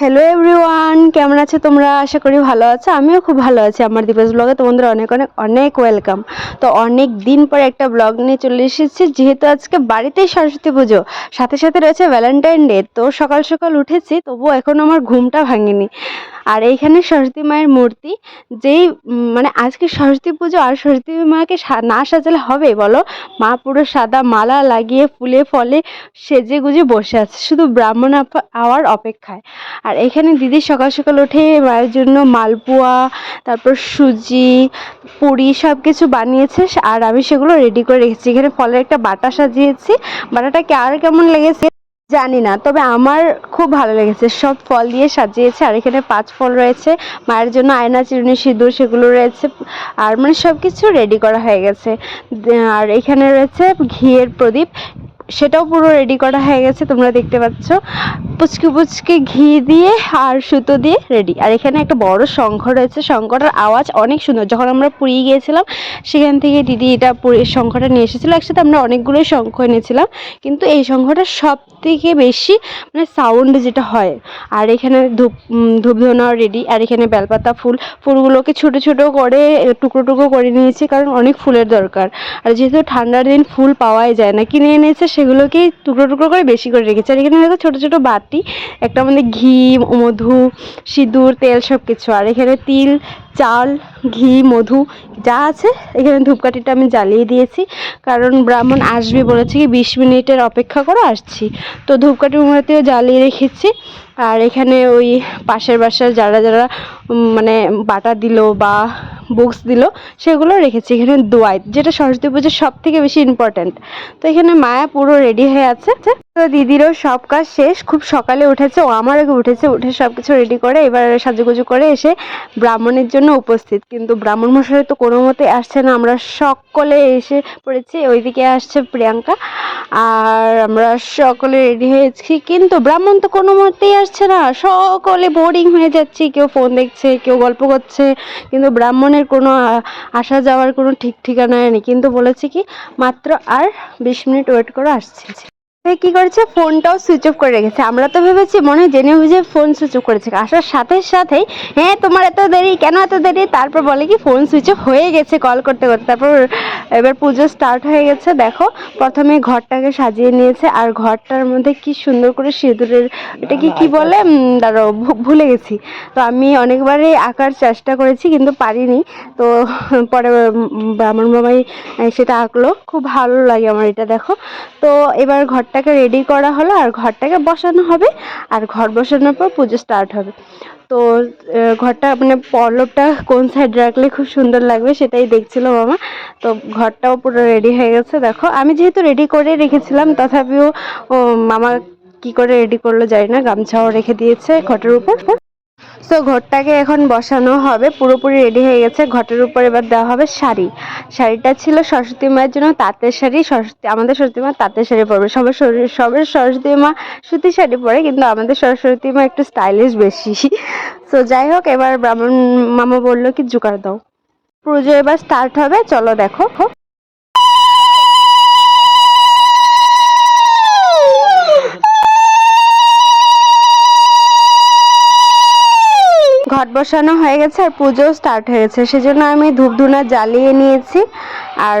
Hello everyone কেমন আছো তোমরা? আশা করি ভালো আছো। আমিও খুব ভালো আছি আমার দীপাস ব্লগে তোমাদের অনেক অনেক অনেক ওয়েলকাম তো অনেক দিন পর একটা ব্লগ নিয়ে চলে এসেছি, যেহেতু আজকে বাড়িতেই সরস্বতী পুজো। সাথে সাথে রয়েছে ভ্যালেন্টাইন ডে তো সকাল সকাল উঠেছি, তবুও এখন আমার ঘুমটা ভাঙেনি। আর এইখানে সরস্বতী মায়ের মূর্তি, যেই মানে আজকে সরস্বতী পুজো আর সরস্বতী মাকে না সাজালে হবে, বলো? মা পুরো সাদা মালা লাগিয়ে ফুলে ফলে সেজে গুজে বসে আছে, শুধু ব্রাহ্মণ আওয়ার অপেক্ষায়। আর এখানে দিদি সকাল সকাল উঠে মায়ের জন্য মালপোয়া, তারপর সুজি, পুরি সব কিছু বানিয়েছে আর আমি সেগুলো রেডি করে রেখেছি। এখানে ফলের একটা বাটা সাজিয়েছি। বাটাটা কে আর কেমন লেগেছে জানি না, তবে আমার খুব ভালো লেগেছে। সব ফল দিয়ে সাজিয়েছে, আর এখানে পাঁচ ফল রয়েছে। মায়ের জন্য আয়না, চিরুনি, সিঁদুর সেগুলো রয়েছে। আর মানে সব কিছু রেডি করা হয়ে গেছে। আর এখানে রয়েছে ঘিয়ের প্রদীপ। সেটাও পুরো রেডি করা হয়ে গেছে, তোমরা দেখতে পাচ্ছ। পুচকি পুচকি ঘি দিয়ে আর সুতো দিয়ে রেডি আর এখানে একটা বড় শঙ্খ রয়েছে, শঙ্খটার আওয়াজ অনেক সুন্দর। যখন আমরা পুরী গিয়েছিলাম, সেখান থেকে দিদি এটা শঙ্খটা নিয়ে এসেছিল। একসাথে আমরা অনেকগুলোই শঙ্খ এনেছিলাম। কিন্তু এই শঙ্খটা সব থেকে বেশি মানে সাউন্ড যেটা হয়। আর এখানে ধূপ ধূপধুনাও রেডি আর এখানে বেলপাতা ফুল, ফুলগুলোকে ছোট ছোট করে টুকরো টুকরো করে নিয়েছি, কারণ অনেক ফুলের দরকার। আর যেহেতু ঠান্ডার দিন ফুল পাওয়াই যায় না। কিনে এনেছে সেগুলোকেই টুকরো টুকরো করে বেশি করে রেখেছি। আর এখানে দেখো ছোটো ছোটো বাটি, একটা আমাদের ঘি, মধু, সিঁদুর, তেল সব কিছু আর এখানে তিল চাল, ঘি, মধু, যা আছে, এখানে ধূপকাঠিটা আমি জ্বালিয়ে দিয়েছি। কারণ ব্রাহ্মণ আসবে বলেছে কি, বিশ মিনিটের অপেক্ষা করে, আসছি। তো ধূপকাঠি মোমবাতিও জ্বালিয়ে রেখেছি। আর এখানে ওই পাশের বাসার যারা যারা মানে বাটা দিল বা বুকস দিল, সেগুলো রেখেছি। এখানে দোয়াই, যেটা সরস্বতী পুজোর সব থেকে বেশি ইম্পর্ট্যান্ট তো এখানে মায়া পুরো রেডি হয়ে আছে। তো দিদিরও সব কাজ শেষ। খুব সকালে উঠেছে, ও আমার আগে উঠেছে, উঠে সব কিছু রেডি করে, এবার সাজুগুজু করে এসে ব্রাহ্মণের জন্য উপস্থিত। কিন্তু ব্রাহ্মণ মশাই তো কোনো মতে আসছে না, আমরা সকলে এসে পড়েছি, ওইদিকে আসছে প্রিয়াঙ্কা। আর আমরা সকলে রেডি হয়েছি, কিন্তু ব্রাহ্মণ তো কোনো মতেই আসছে না। সকলে বোরিং হয়ে যাচ্ছি, কেউ ফোন দেখছে, কেউ গল্প করছে, কিন্তু ব্রাহ্মণের কোনো আসা যাওয়ার কোনো ঠিক ঠিকানা নেই কিন্তু বলেছে কি, মাত্র আর বিশ মিনিট ওয়েট করে, আসছে। কি করেছে? ফোনটাও সুইচ অফ করে রেখেছে। আমরা তো ভেবেছি, মনে হয় জেনে বুঝে ফোন সুইচ অফ করেছে। আসার সাথে সাথেই হ্যাঁ তোমার এত দেরি, কেন এত দেরি? তারপর বলে কি ফোন সুইচ অফ হয়ে গেছে কল করতে করতে। তারপর এবার পুজো স্টার্ট হয়ে গেছে, দেখো। প্রথমে ঘরটাকে সাজিয়ে নিয়েছে, আর ঘরটার মধ্যে কি সুন্দর করে সিঁদুরের, এটা কি কি বলে? দাঁড়াও ভুলে গেছি। তো আমি অনেকবারই আঁকার চেষ্টা করেছি, কিন্তু পারিনি। তো পরে ব্রাহ্মণ বাবাই সেটা আঁকলো। খুব ভালো লাগে আমার এটা, দেখো। তো এবার ঘরটাকে রেডি করা হলো আর ঘরটাকে বসানো হবে। আর ঘর বসানোর পর পুজো স্টার্ট হবে। তো ঘরটা মানে পলবটা কোন সাইড রাখলে খুব সুন্দর লাগবে সেটাই দেখছিল মামা। তো ঘরটাও পুরো রেডি হয়ে গেছে। দেখো, আমি যেহেতু রেডি করে রেখেছিলাম, তথাপিও মামা কি করে রেডি করল জানি না। গামছাও রেখে দিয়েছে ঘটের উপর। তো ঘরটাকে এখন বসানো হবে, পুরোপুরি রেডি হয়ে গেছে। ঘটের উপর এবার দেওয়া হবে শাড়ি। শাড়িটা ছিল সরস্বতী মায়ের জন্য তাঁতের শাড়ি, সরস্বতী, আমাদের সরস্বতী মা তাঁতের শাড়ি পরবে। সবার সবের সরস্বতী মা সুতির শাড়ি পরে, কিন্তু আমাদের সরস্বতী মা একটু স্টাইলিশ বেশি। তো যাই হোক, এবার ব্রাহ্মণ মামা বলল কি, জোগাড় দাও। পুজো এবার স্টার্ট হবে, চলো দেখো। বসানো হয়ে গেছে আর পুজোও স্টার্ট হয়ে গেছে। সেজন্য আমি ধূপ ধুনা জ্বালিয়ে নিয়েছি। আর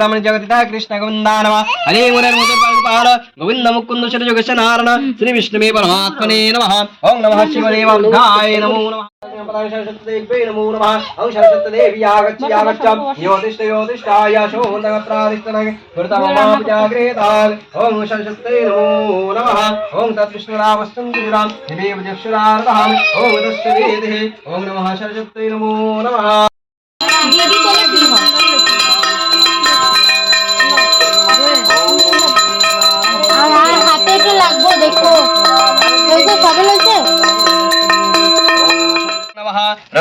బ్రహ్మణ జగతిత కృష్ణ గోవిందానమ హరే మురళిపాల గోవింద ముకుంద శర జగశ నారణ శ్రీ విష్ణువే పరమాత్మనే నమ ఓం నమ శివదేవాయ నమో నమ ఓం తద్విష్ణురామస్తుంగిరాం ఓం నమ సరస్వతై నమో నమ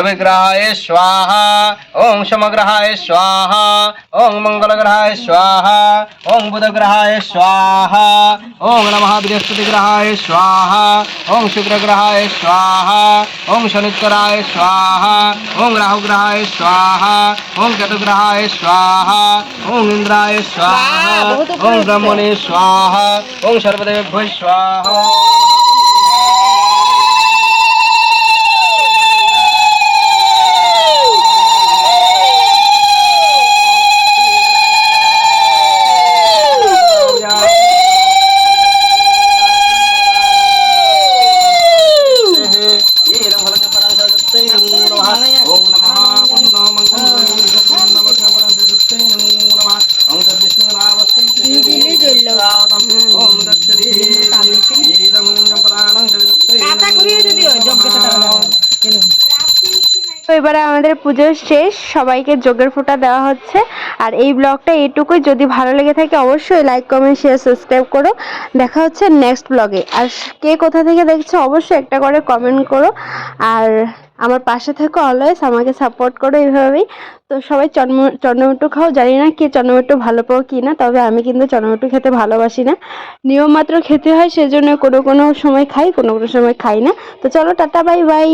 विग्रहाय स्वाहा ओं समग्रहाय स्वाहा ओं मंगलग्रहाय स्वाहा ओं बुधग्रहाय स्वाहा ओं नमः बृहस्पतिग्रहाय स्वाहा ओं शुक्रग्रहाय स्वाहा ओं शनिग्रहाय स्वाहा ओम राहुग्रहाय स्वाहा ओं चतुग्रहाय स्वाहा ओम इंद्राय स्वाहा ओम ब्रह्मणे स्वाहा ओम सर्वदेव स्वाहा তো এবারে আমাদের পুজো শেষ, সবাইকে যোগের ফোঁটা দেওয়া হচ্ছে। আর এই ব্লগটা এটুকুই যদি ভালো লেগে থাকে অবশ্যই লাইক, কমেন্ট শেয়ার সাবস্ক্রাইব করো। দেখা হচ্ছে নেক্সট ব্লগে আর কে কোথা থেকে দেখছ অবশ্যই একটা করে কমেন্ট করো। আর আমার পাশে থাকো অলওয়েজ আমাকে সাপোর্ট করো এইভাবেই। তো সবাই চন্ম চন্দ্রমিট্টু খাও। জানি না কে চন্দ্রমিট্টু ভালো পাও কি না, তবে আমি কিন্তু চন্দ্রমিট্টু খেতে ভালোবাসি না। নিয়ম মাত্র খেতে হয়, সেজন্য কোনো কোনো সময় খাই, কোনো কোনো সময় খাই না। তো চলো, টাটা বাই বাই